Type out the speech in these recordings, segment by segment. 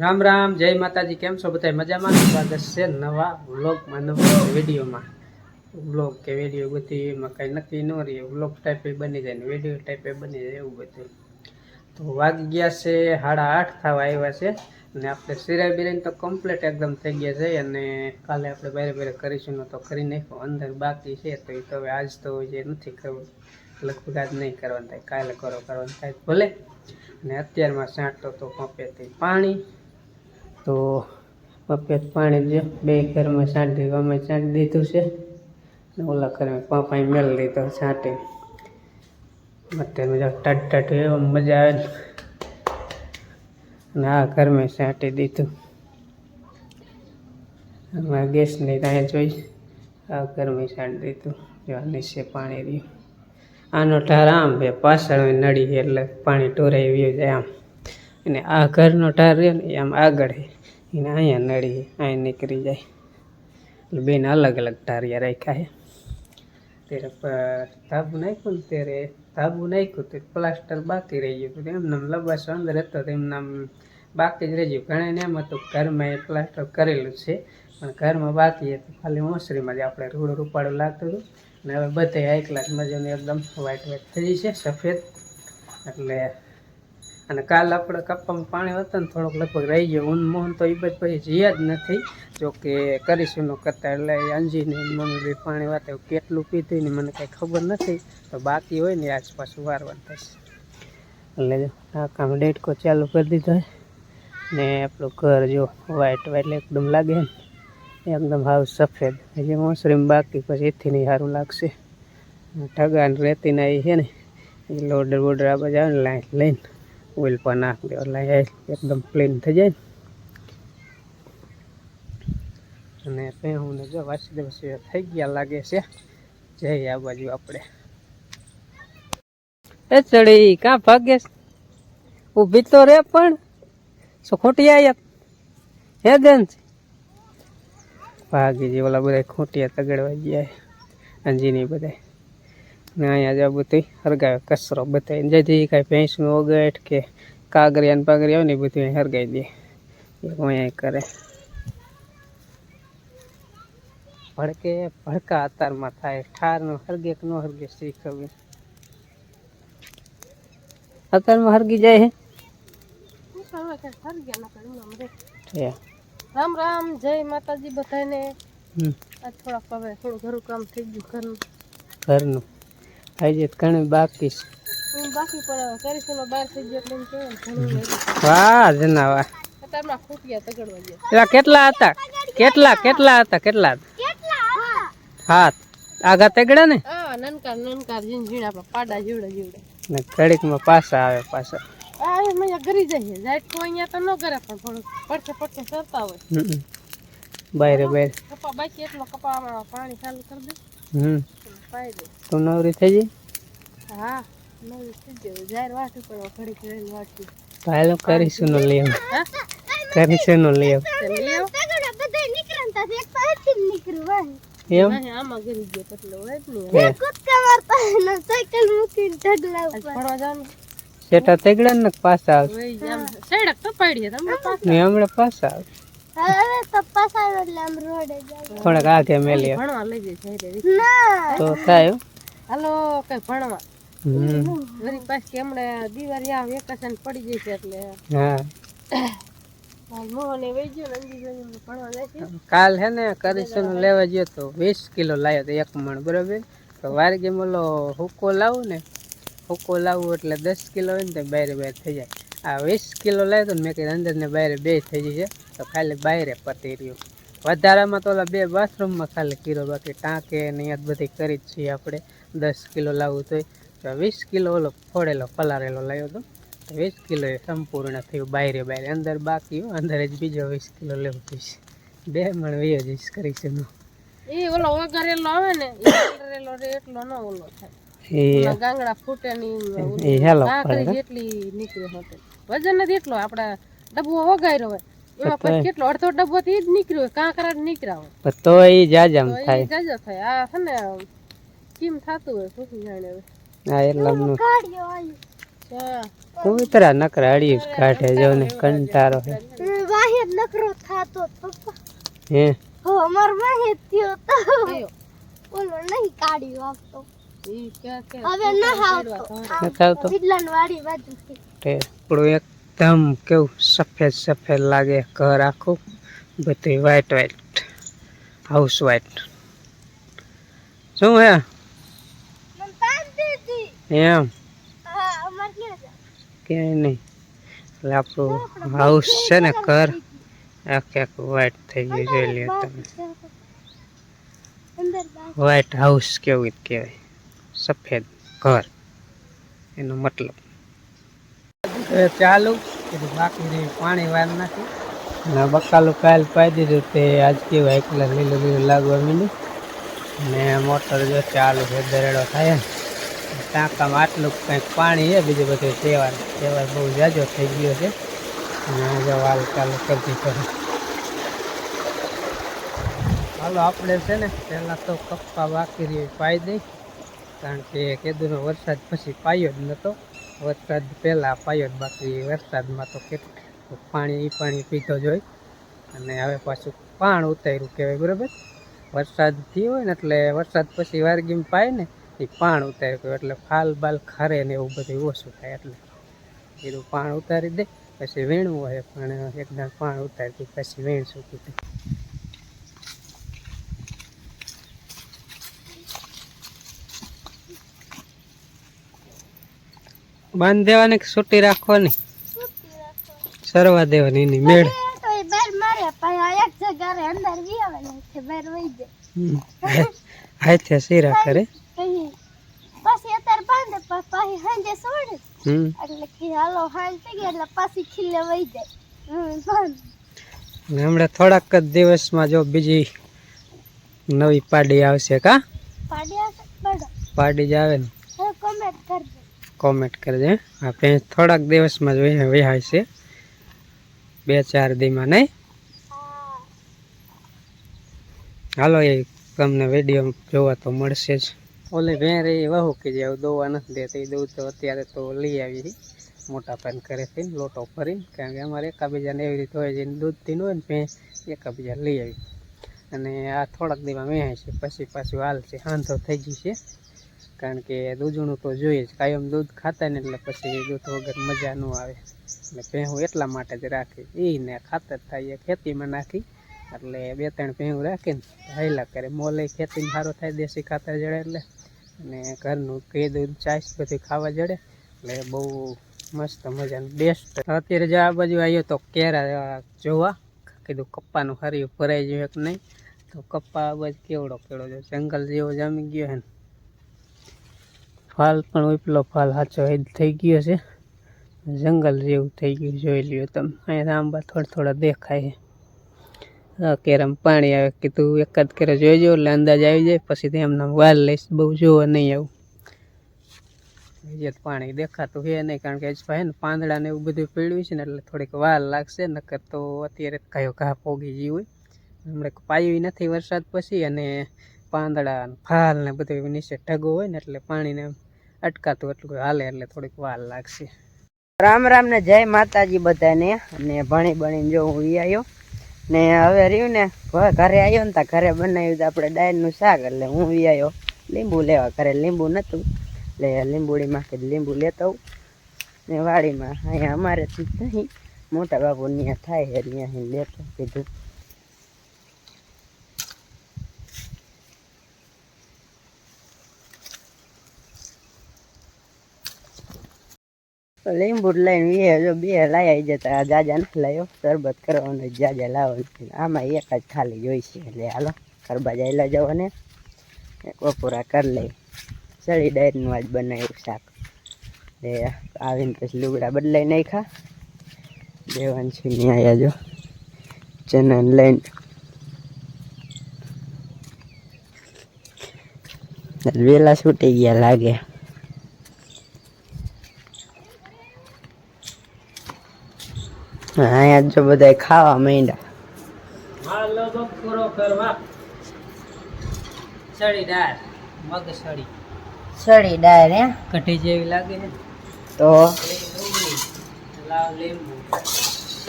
રામ રામ, જય માતાજી, કેમ છો બધા મજામાં? સ્વાગત છે નવા વ્લોગમાં નવા વિડીયોમાં. વ્લોગ કે વીડિયો બધી એમાં કંઈ નક્કી ન રહે. વ્લોગ ટાઈપે બની જાય ને વીડિયો ટાઈપે બની જાય એવું બધું. તો વાગી ગયા છે સાડા આઠ થવા આવ્યા છે અને આપણે સિરાય બિરાઈને તો કમ્પ્લીટ એકદમ થઈ ગયા છે અને કાલે આપણે બારે બારે કરીશું તો કરી નાખ્યો. અંદર બાકી છે તો એ તો હવે આજ તો જે નથી કરવું, લગભગ આજ નહીં કરવાનું થાય. કાલે કરો, કરવાનું થાય ભલે. અને અત્યારમાં સાંટતો તો પંપેથી પાણી તો પપ્પે પાણી જો બે ઘરમાં છાંટી, અમે છાંટી દીધું છે. ને ઓલા ઘરમાં પાપાએ મેળ લીધો છાંટી. અત્યારે મજા ટાટ ટાટ એવો મજા આવે અને આ ઘરમાં છાંટી દીધું. આમાં ગેસ નહીં ત્યાં જોઈ, આ ગરમી છાંટી દીધું. જો નીચે પાણી રહ્યું. આનો ટાર આમ બે પાછળ નડી છે એટલે પાણી ટોરાઈ રહ્યું જાય આમ. અને આ ઘરનો ટાર રહ્યો ને આમ આગળ છે. એને અહીંયા છે અહીં નીકળી જાય. એટલે બેને અલગ અલગ ટારિયા રાખ્યા છે. ત્યારે ધાબુ નાખ્યું ને ત્યારે ધાબુ નાખ્યું તો પ્લાસ્ટર બાકી રહી ગયું હતું. એમને લબાસો અંદર હતો તો બાકી જ રહી ગયું. ઘણા ને એમ હતું ઘરમાં એ પ્લાસ્ટર કરેલું છે, પણ ઘરમાં બાકી હતું. ખાલી મોસરીમાં જ આપણે રૂડું રૂપાડું લાગતું હતું. અને હવે બધે હાઈ ક્લાસ મજાનું એકદમ વ્હાઈટ વ્હાઈટ થઈ છે, સફેદ. એટલે અને કાલ આપણે કપ્પામાં પાણી હતું ને થોડોક લગભગ રહી ગયો. ઊન મોહન તો એ બધ પછી જીયા જ નથી. જો કે કરીશું કરતા. એટલે અંજીને મમ્મી બી પાણી વાતે કેટલું પીધું ને મને કાંઈ ખબર નથી. તો બાકી હોય ને આસપાસ વારવાર થશે. એટલે જો, આ કામ ડેટકો ચાલુ કરી દીધો ને આપણું ઘર જો વ્હાઈટ વ્હાઈટ એકદમ લાગે ને. એકદમ હાવ સફેદ. હજી મોસરીમ બાકી પછી એથી નહીં સારું લાગશે. ઠગા રેતીના એ છે ને, એ લોડર બોર્ડર આ બધા આવે ને લાઈન લઈને. ઓઇલ પર નાખ દે એટલે એ એકદમ પ્લેન થઈ જાય. અને પહેવું ને જો વાસી દિવસી થઈ ગયા લાગે છે. જય આ બાજુ આપણે. એ ચડી કાં ભાગ્ય ઊભી તો રે પણ. શું ખોટી આયા? હે દેન ભાગી જે ઓલા બધા ખોટિયા તગડવા ગયા અંજીની બધા ને અહીંયા જો બધું હરગાવે કચરો બતાવીને જેથી કાંઈ ભેંસનું ઓગટ કે કાગરિયા ને પાગરિયા હોય ને એ બધું અહીં હરગાઈ દે. એ અહીંયા કરે. ભડકે ભડકા અતારમાં થાય. ઠારનું હરગે કે ન હરગે શીખવી અતારમાં હરગી જાય હે? છે. રામ રામ જય માતાજી બધાને હમ. આ થોડાક હવે થોડું ઘરું કામ થઈ ગયું ઘરનું. ઘરનું. તો ઘણું બાકી. વાહ જનાવા તગડવા એલા કેટલા હતા? કેટલા કેટલા હતા કેટલા હતા? હાથ આગા તગડા ને? હા નનકાર નનકાર ઝીણ જીણા પાડા જીવડા જીવડા. ને ઘડીકમાં પાછા આવે પાછા. આવે એમ ઘરી ગરી જાય તો અહીંયા તો ન કરે પણ થોડું પડખે પડખે સરતા હોય. બાયરે બાયરે. કપા બાકી એટલો કપામાં પાણી ચાલુ કરી દે. હમ. તું નવરી થઈ ગઈ? હા નવરી થઈ ગયું જાર વાટું પણ ઘડીક કરેલ વાટું તો હાલો કરીશું નો લેવ કરીશું નો લેવ એમ? આમાં ગરી ગયો કેટલો હોય ફરવા જવાનું? સેટા તેગડા ને પાછા આવે વહી જ સડક તો પડી તમને પાછું. હમણાં પાછા આવે થોડાક કે મેલી ભણવા લઈ જઈ જઈ તો થાય હાલો કઈ ભણવા. હમ. વળી કે હમણાં દિવાળી આ વેકેશન પડી જશે એટલે. હા. મારા મોહને વહી ગયો ને અંજીભાઈ ભણવા જાય કાલ હે ને કરીશું લેવા ગયો તો વીસ કિલો લાવ્યો તો એક મણ બરોબર? તો વારગી ઓલો હુકો લાવું ને હુકો લાવવું એટલે દસ કિલો હોય ને તો બારે બાર થઈ જાય. આ વીસ કિલો લાવ્યો તો ને મેં કીધું અંદર ને બારે બે થઈ જશે. તો ખાલી બાયરે પતી રહ્યું વધારામાં તો ઓલા બે બાથરૂમમાં ખાલી કિલો બાકી ટાંકે ને યાદ બધી કરી જ છીએ આપણે. દસ કિલો લાવવું તોય. તો વીસ કિલો ઓલો ફોડેલો પલારેલો લાવ્યો હતો તો વીસ કિલો એ સંપૂર્ણ થયું બાયરે બાયરે. અંદર બાકી અંદર જ બીજો વીસ કિલો લેવું જઈશ બે મણ વીયો જઈશ કરીશું એ ઓલો વઘારેલો આવે ને વઘારેલો રે એટલો ન ઓલો થાય. ગાંગડા ફૂટે ની એ હેલો જેટલી નીકળે હોતે. વજન નથી એટલો આપડા ડબ્બો વઘાર્યો હોય. એમાં પછી કેટલો અડધો ડબ્બો થી જ નીકળ્યો કાંકરા નીકળ્યા તો એ જાજમ થાય. જાજો થાય. આ છે ને કેમ થતું હોય શું જાણે હવે. આ એટલાનું હા. નકરા અડી કાઢે જો ને કંટારો હે. વાહ નકરો થાતો પપ્પા હે? હો અમારમાં થયો તો. ઓલો નહીં કાઢી આપતો હવે ન આવતો નથી વાડી બાજુ તે આપણું એકદમ કેવું સફેદ સફેદ લાગે ઘર આખું બધું વ્હાઈટ વ્હાઈટ હાઉસ વ્હાઈટ શું હે? એમ? ક્યાંય નહીં. એટલે આપણું હાઉસ છે ને ઘર આખે આખું વ્હાઈટ થઈ ગયું જોઈ લ્યો તમે. વ્હાઈટ હાઉસ કેવું કહેવાય સફેદ ઘર. એનો મતલબ. હવે ચાલુ કીધું બાકી રહી પાણી વાર નાખી. અને બકાલું કાલ પાઈ દીધું તે આજ કેવાય એકલા લીલું લીલું લાગવા માંડ્યું. ને મોટર જો ચાલુ છે, દરેડો થાય ને ટાંકામાં આટલું કંઈક પાણી છે, બીજું બધું તહેવાર તહેવાર બહુ જાજો થઈ ગયો છે. અને આજે વાલ ચાલુ કરી દીધો છે. હાલો, આપણે છે ને પહેલાં તો કપ્પા બાકી રહી પાઈ દઈ, કારણ કે કેદુનો વરસાદ પછી પાયો જ નહોતો વરસાદ પહેલાં પાયો બાકી. વરસાદમાં તો કેટલું પાણી એ પાણી પીધો જ હોય. અને હવે પાછું પાણ ઉતાર્યું કહેવાય, બરાબર? વરસાદ થયો હોય ને એટલે વરસાદ પછી વારગીમાં પાય ને એ પાણ ઉતાર્યું એટલે ફાલ બાલ ખરે ને એવું બધું ઓછું થાય એટલે. કીધું પાણ ઉતારી દે, પછી વીણવું હોય, પણ એકદમ પાણ ઉતારી દે પછી વીણશું કીધું બાંધ દેવાની કે છૂટી રાખવાની? સરવા દેવાની એની મેળ. હાથે શીરા કરે. પછી અત્યારે બાંધે પછી સાંજે સોડે. એટલે કે હાલો હાંજ થઈ ગયા એટલે પાછી ખીલે વહી જાય. હમણાં થોડાક જ દિવસમાં જો બીજી નવી પાડી આવશે કા? પાડી આવશે પાડી જ આવે ને. કોમેન્ટ કરજો. કોમેન્ટ કરજે આ ભેંસ થોડાક દિવસમાં જ વહી- વહાય છે. બે, ચાર દીમાં નહીં? હાલો, એ તમને વીડિયો જોવા તો મળશે જ. ઓલી ભેં રહી વહુ કે જે દોવા નથી દેતી, એ દઉં તો અત્યારે તો લઈ આવી મોટા પાન કરે છે, લોટો ફરીને કારણ કે અમારે એકાબીજાને એવી રીતે હોય છે દૂધથી હોય ને ભેં એકાબીજા લઈ આવી. અને આ થોડાક દીમાં વહાય છે. પછી પાછું હાલ છે. હાંધો થઈ ગઈ છે. કારણ કે દૂધનું તો જોઈએ જ. કાયમ દૂધ ખાતા ને એટલે પછી દૂધ વગર મજા ન આવે. એટલે ભેહું એટલા માટે જ રાખી. એ ને ખાતર થાય એ ખેતીમાં નાખી. એટલે બે ત્રણ ભેહું રાખીને હાયલા કરે. મોલે ખેતીમાં સારો થાય, દેશી ખાતર જડે એટલે. અને ઘરનું ઘી, દૂધ ચાઈસ બધું ખાવા જડે એટલે બહુ મસ્ત મજાનું. બેસ્ટ અત્યારે જે આ બાજુ આવ્યો તો કેરા જોવા. કીધું કપ્પાનું હરિયું ભરાઈ ગયું કે નહીં. તો કપ્પા આ બાજુ કેવડો કેવડો જો જંગલ જેવો જામી ગયો હે ને. ફાલ પણ ઉપલો ફાલ સાચો એ થઈ ગયો છે. જંગલ જેવું થઈ ગયું, જોઈ લ્યો તમે. અહીંયા આંબા થોડા થોડા દેખાય છે. કેરમ પાણી આવે કીધું એકાદ કેરો જોઈજો, એટલે અંદાજ આવી જાય, પછી એમને વાલ લઈશ, બહુ જોવા નહીં આવું. જે પાણી દેખાતું છે નહીં, કારણ કે હજી ને પાંદડા ને એવું બધું પીળ્યું છે ને, એટલે થોડીક વાર લાગશે, નકર તો અત્યારે કયો ઘા પોગી ગયું હોય. હમણાં પાયું નથી વરસાદ પછી, અને પાંદડા ફાલ ને બધું નીચે ઢગો હોય ને, એટલે પાણીને અટકાતું એટલું હાલે, એટલે થોડીક વાર લાગશે. રામ રામ ને જય માતાજી બધાને. અને ભણી ભણીને જો હું આવ્યો ને હવે રહ્યું ને ઘરે આવ્યો ને ત્યાં ઘરે બનાવ્યું આપણે ડાયરનું શાક, એટલે હું આવ્યો લીંબુ લેવા ઘરે, લીંબુ નહોતું એટલે લીંબુડીમાંથી લીંબુ લેતો ને વાડીમાં અહીંયા અમારે નહીં, મોટા બાપુ ત્યાં થાય છે ત્યાં લેતો કીધું. લીંબુ લઈને બે હજુ બે લાવી જતા. જાજા નથી લાવ્યો શરબત કરવાનો જાજા લાવવાનું આમાં એક જ ખાલી જોઈશે. એટલે હાલો ખરબા જાયલા જવાને. બપોરા કરી લઈ ચડી ડાયરનું આજ બનાવ્યું શાક. એ આવીને પછી લુગડા બદલાઈ નાખ્યા. દેવાન છે ને આવ્યા જો ચનન લઈને. વેલા છૂટી ગયા લાગે. અહીંયા જો બધા ખાવા માંડ્યા. હાલો બપોરો કરવા. સળી દાળ મગ સળી સડી ડાયર હે? કઢી જેવી લાગે તો? લાવ લીંબુ.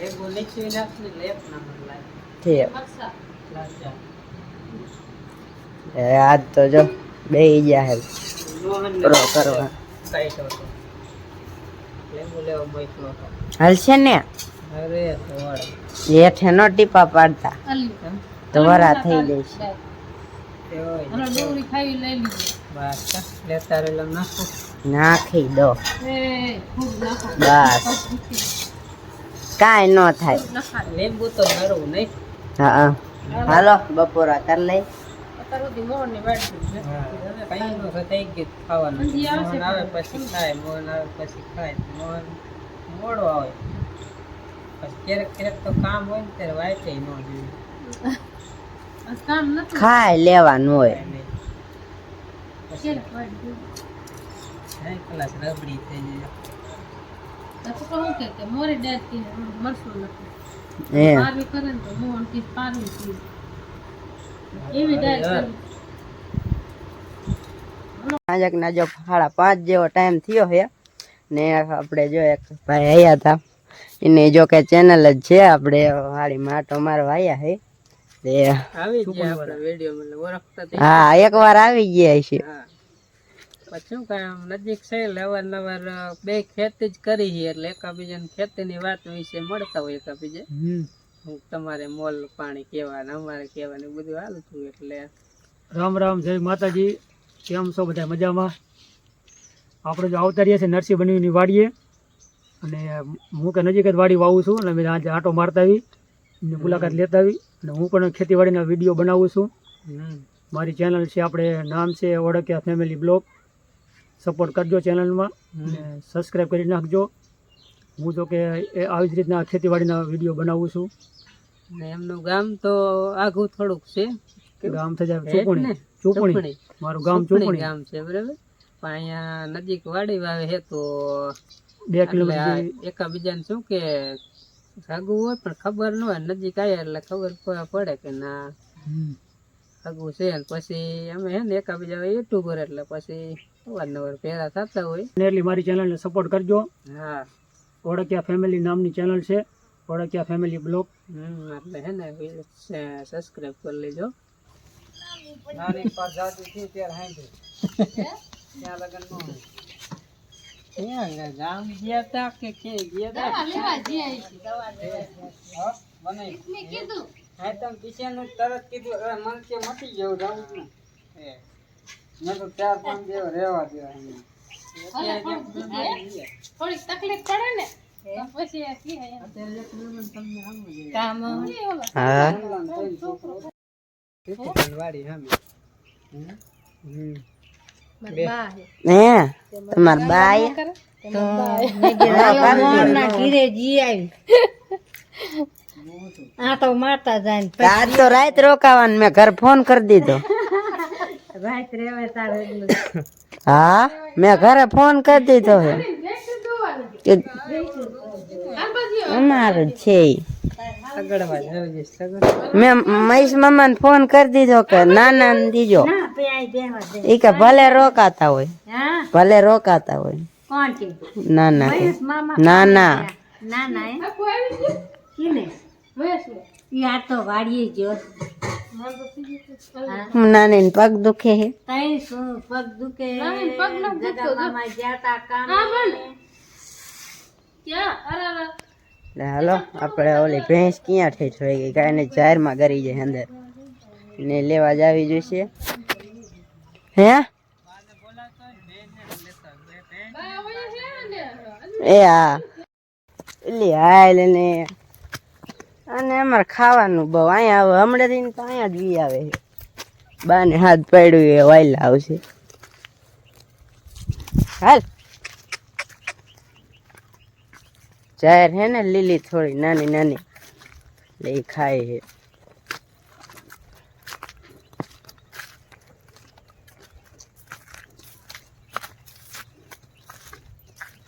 લેબુ નીચવી નાખને એટલે નંબર લાગે ઠીક. એ આજ તો જો બે ગયા હે પૂરો કરવા. હાલશે ને? અરે તો નો ટીપા પાડતા. તો વરા થઈ લેતા રહેલો નાખો. નાખી દો. બસ. કાંઈ ન થાય. લીંબુ તો નરવું નહીં. હા હાલો. બપોરા કર લઈ. છે. ખાવાનું. આવે પછી ખાય મોહન આવે પછી ખાય. મોહન મોડો આવે. પછી ક્યારેક ક્યારેક તો કામ હોય ને ત્યારે વાંચે ન જોઈએ. આ કામ નથી ખાઈ લેવાનું હોય. નહીં. ક્યારેક વાડી ગયું. સાઈ કલાક રબડી થઈ જાય. તો પપ્પા શું કહે કે મોરી દાળથી મરસું નથી હે. પારવી કરે ને તો મોહનથી પારવી પી એવી દાળ કરવી. આજક ના જો સાડા પાંચ જેવો ટાઈમ થયો છે ને આપણે જો એક ભાઈ આવ્યા હતા એને જો કે ચેનલ જ છે આપણે વાળી માટો મારવા આવ્યા હે. તે આવી ગયા આપણે વીડિયો એટલે ઓળખતા હા એક વાર આવી ગયા છે પછી શું કાંઈ નજીક છે લેવર અવારનવાર બે ખેતી જ કરી છે એટલે એકાબીજાને ખેતીની વાત વિશે મળતા હોય એકાબીજે. હું તમારે મોલ પાણી કેવા ને અમારે કેવા ને બધું હાલતું એટલે રામ રામ જય માતાજી. કેમ છો બધા મજામાં? આપણે જો આવતા રહીએ છે નરસિંહ બનવીની વાડીએ. અને હું કે નજીક જ વાડી વાવું છું અને આજે આંટો મારતા આવી ને મુલાકાત લેતા આવી અને હું પણ ખેતીવાડીના વીડિયો બનાવું છું. મારી ચેનલ છે આપણે નામ છે ઓળખ્યા ફેમિલી બ્લોગ. સપોર્ટ કરજો ચેનલમાં અને સબસ્ક્રાઈબ કરી નાખજો. હું તો કે આવી જ રીતના ખેતીવાડીના વીડિયો બનાવું છું. ને એમનું ગામ તો આઘું થોડુંક છે. ગામ થઈ જાય? ચોપણી. ચોપણી. મારું ગામ ચોપણી ચોપણી. ગામ છે બરાબર? પણ અહીંયા નજીક વાડી વાવે છે તો બે કિલોમીટર એકાબીજાને શું કે સગું હોય પણ ખબર ન હોય નજીક આવ્યા એટલે ખબર પડે કે ના સગું છે. ને પછી અમે હે ને એકાબીજા યુટ્યુબર એટલે પછી અવારનવાર ભેગા થતા હોય. ને એટલી મારી ચેનલને સપોર્ટ કરજો. હા. ઓળખ્યા ફેમિલી નામની ચેનલ છે. ઓળખ્યા ફેમિલી બ્લોગ હમ એટલે હે ને સબસ્ક્રાઇબ કરી લેજો. નાની પર જાતી થયું ત્યારે હાંભળ્યું. ત્યાં લગન ન હોય. ક્યાં ગામ ગયા તા કે ક્યાંય ગયા તા? દવા લેવા જઈ આવી છે. હા, બનાવી. મેં કીધું. હા, તમે પીછેનું તરત કીધું હવે મને કે મટી ગયું જાવું જ. એ, મેં તો મારતા જાય ને તો આ તમાર બાય? આ તો રાત રોકાવાનું મેં ઘર ફોન કરી દીધો. હા? મેં ઘરે ફોન કરી દીધો હે અમારું છે મેં મહેશ મામાને ફોન કરી દીધો કે નાના ને દીજો ઈ કે ભલે રોકાતા હોય ભલે રોકાતા હોય ના ના કે. ના ના આખું આવી ગયું? વયસ ને. નાની ને પગ દુખે હે નાની પગ ન દુખતો જો. હા, બોલ. ક્યાં? અરે, અરે. હાલો, આપણે ઓલી ભેંસ ક્યાં ઠેઠ થઈ ગઈ? કાંઈ જાહેરમાં ગરી જાય અંદર. ને લેવા જ આવી જોઈશે હે. એ હા એટલી હાલ ને અને અમારે ખાવાનું બહુ. અહીંયા આવે હમણાં તો અહીંયા જ વી આવે છે. બાને હાથ પાડ્યું એ વાયલા આવશે. હાલ. જાહેર હે ને લીલી થોડી નાની નાની. એટલે એ ખાય છે